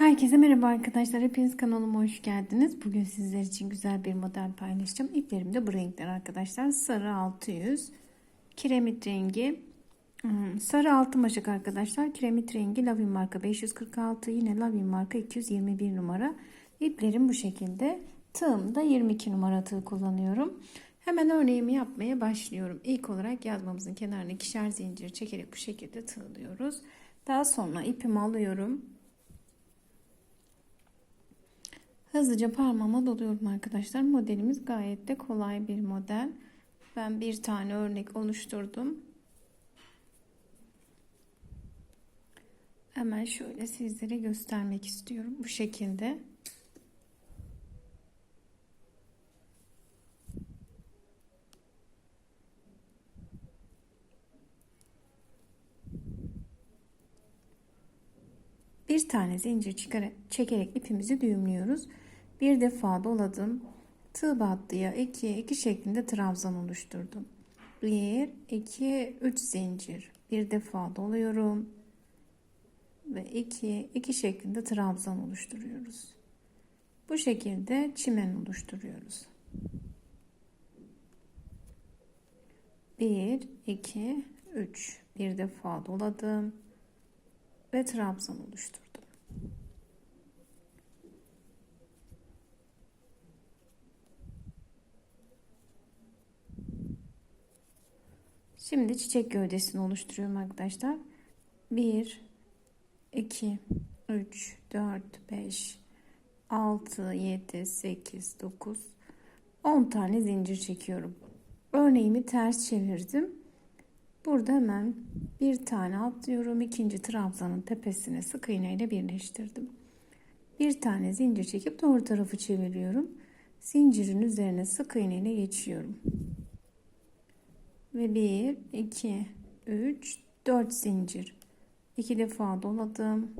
Herkese merhaba arkadaşlar. Hepiniz kanalıma hoş geldiniz. Bugün sizler için güzel bir model paylaşacağım. İplerim de bu renkler arkadaşlar. Sarı 600, kiremit rengi, hmm, sarı altı maşak arkadaşlar. Kiremit rengi Lavin marka 546, yine Lavin marka 221 numara. İplerim bu şekilde. Tığım da 22 numara tığ kullanıyorum. Hemen örneğimi yapmaya başlıyorum. İlk olarak yazmamızın kenarına ikişer zincir çekerek bu şekilde tığlıyoruz. Daha sonra ipimi alıyorum. Hızlıca parmağıma doluyorum arkadaşlar. Modelimiz gayet de kolay bir model. Ben bir tane örnek oluşturdum. Hemen şöyle sizlere göstermek istiyorum. Bu şekilde. Bir tane zincir çıkarak, çekerek ipimizi düğümlüyoruz. Bir defa doladım. Tığ battıya 2 2 şeklinde trabzan oluşturdum. 1 2 3 zincir. Bir defa doluyorum. Ve 2 2 şeklinde trabzan oluşturuyoruz. Bu şekilde çimen oluşturuyoruz. 1 2 3 bir defa doladım ve trabzan oluşturdum. Şimdi çiçek gövdesini oluşturuyorum arkadaşlar. 1 2 3 4 5 6 7 8 9 10 tane zincir çekiyorum. Örneğimi ters çevirdim. Burada hemen bir tane atlıyorum. ikinci trabzanın tepesine sık iğne ile birleştirdim. Bir tane zincir çekip doğru tarafı çeviriyorum. Zincirin üzerine sık iğne ile geçiyorum. Ve 1, 2, 3, 4 zincir. 2 defa doladım.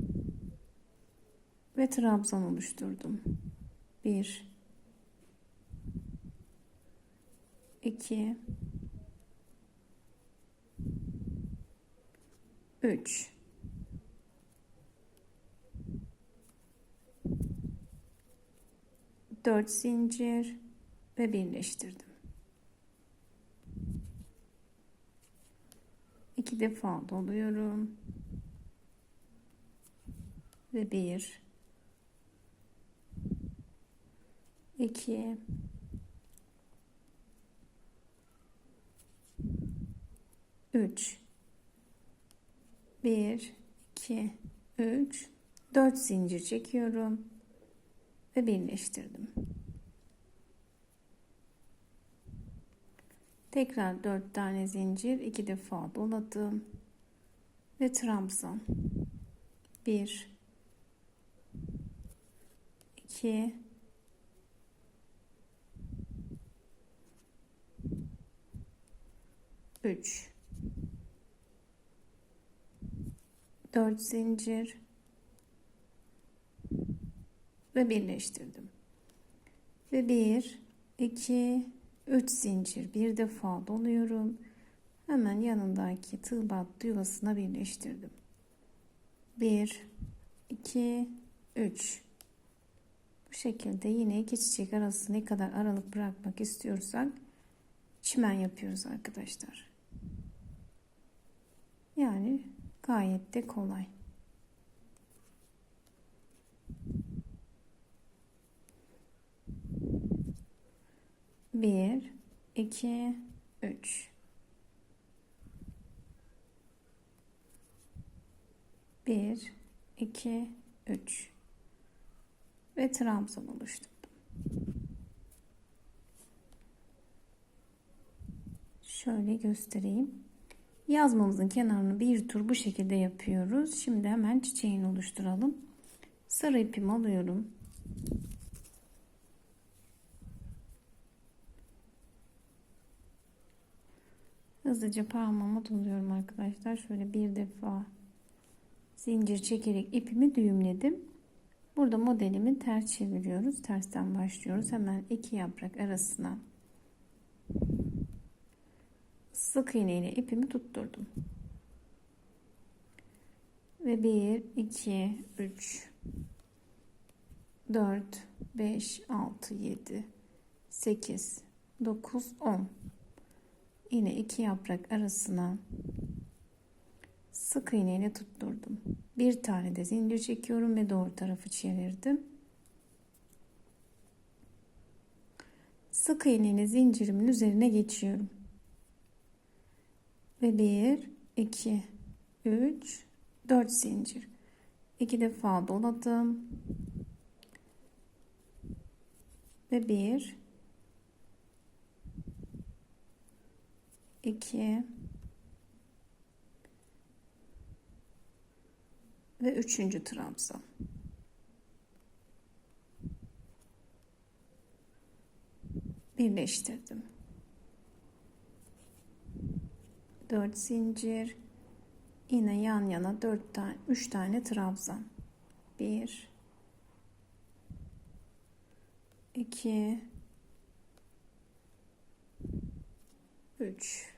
Ve trabzan oluşturdum. 1, 2, 3, 4 zincir ve birleştirdim. Defa doluyorum. Ve bir iki üç. Bir iki üç. Dört zincir çekiyorum ve birleştirdim. Tekrar 4 tane zincir, 2 defa doladım. Ve trabzan. 1 2 3 4 zincir. Ve birleştirdim. Ve 1 2 3 zincir bir defa doluyorum. Hemen yanındaki tığ battı yuvasına birleştirdim. 1 2 3 Bu şekilde yine iki çiçek arası ne kadar aralık bırakmak istiyorsak çimen yapıyoruz arkadaşlar. Yani gayet de kolay. Bir, iki, üç. Bir, iki, üç. Ve trabzan oluşturdum. Şöyle göstereyim. Yazmamızın kenarını bir tur bu şekilde yapıyoruz. Şimdi hemen çiçeğini oluşturalım. Sarı ipimi alıyorum. Hızlıca parmağıma doluyorum arkadaşlar. Şöyle bir defa zincir çekerek ipimi düğümledim. Burada modelimi ters çeviriyoruz. Tersten başlıyoruz. Hemen iki yaprak arasına sık iğne ile ipimi tutturdum. Ve 1 2 3 4, 5, 6, 7, 8, 9, 10. Yine iki yaprak arasına sık iğneyle tutturdum. Bir tane de zincir çekiyorum ve doğru tarafı çevirdim. Sık iğneyle zincirimin üzerine geçiyorum. Ve 1, 2, 3, 4 zincir. 2 defa doladım. Ve 1, 2 ve üçüncü trabzan. Birleştirdim. 4 zincir. Yine yan yana 4 tane 3 tane trabzan. 1 2 3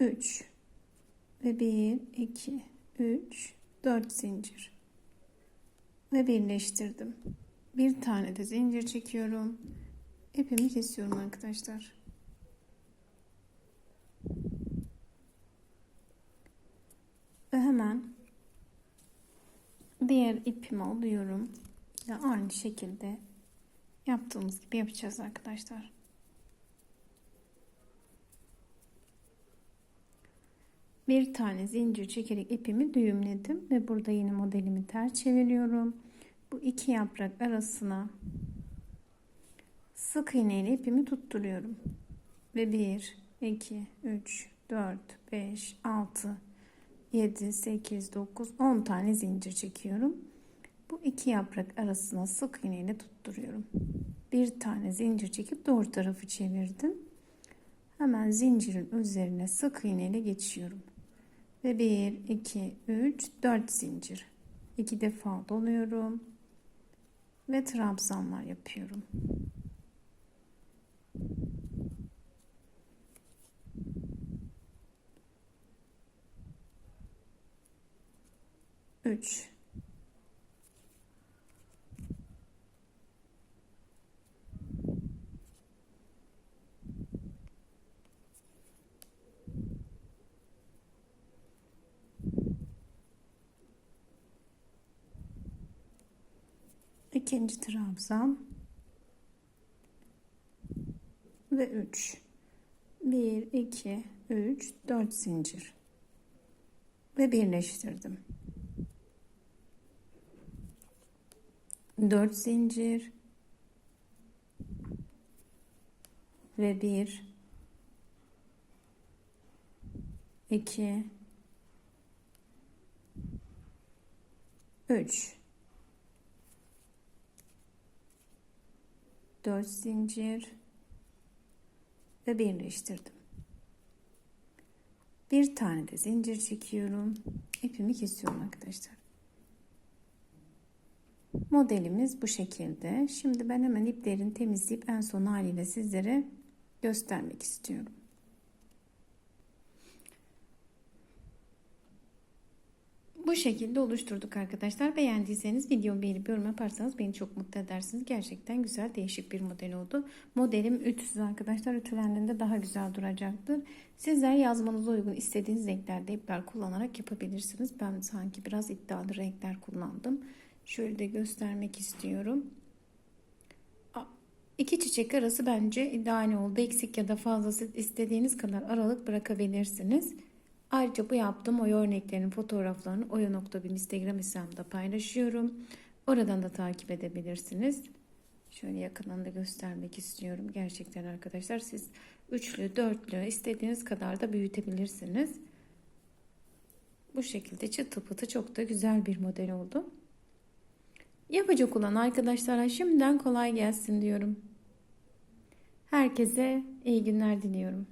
3 ve 1 2 3 4 zincir ve birleştirdim. Bir tane de zincir çekiyorum. İpimi kesiyorum arkadaşlar. Ve hemen diğer ipimi alıyorum. Ve aynı şekilde yaptığımız gibi yapacağız arkadaşlar. Bir tane zincir çekerek ipimi düğümledim ve burada yine modelimi ters çeviriyorum. Bu iki yaprak arasına sık iğne ile ipimi tutturuyorum. Ve 1 2 3 4 5 6 7 8 9 10 tane zincir çekiyorum. Bu iki yaprak arasına sık iğne ile tutturuyorum. Bir tane zincir çekip doğru tarafı çevirdim. Hemen zincirin üzerine sık iğne ile geçiyorum. Ve 1, 2, 3, 4 zincir. 2 defa doluyorum. Ve trabzanlar yapıyorum. Üç, ikinci trabzan. Ve 3 1 2 3 4 zincir. Ve birleştirdim. 4 zincir. Ve 1 2 3 4 zincir ve birleştirdim. Bir tane de zincir çekiyorum. İpimi kesiyorum arkadaşlar. Modelimiz bu şekilde. Şimdi ben hemen iplerini temizleyip en son haliyle sizlere göstermek istiyorum. Bu şekilde oluşturduk arkadaşlar. Beğendiyseniz videomu beğenip yorum yaparsanız beni çok mutlu edersiniz. Gerçekten güzel değişik bir model oldu. Modelim ütüsüz arkadaşlar. Ütülendiğinde daha güzel duracaktır. Sizler yazmanıza uygun istediğiniz renklerde ipler kullanarak yapabilirsiniz. Ben sanki biraz iddialı renkler kullandım. Şöyle de göstermek istiyorum. İki çiçek arası bence ideal oldu. Eksik ya da fazlası istediğiniz kadar aralık bırakabilirsiniz. Ayrıca bu yaptığım oya örneklerinin fotoğraflarını oya.bin Instagram hesabımda paylaşıyorum. Oradan da takip edebilirsiniz. Şöyle yakından da göstermek istiyorum. Gerçekten arkadaşlar siz üçlü, dörtlü istediğiniz kadar da büyütebilirsiniz. Bu şekilde çıtı pıtı çok da güzel bir model oldu. Yapacak olan arkadaşlara şimdiden kolay gelsin diyorum. Herkese iyi günler diliyorum.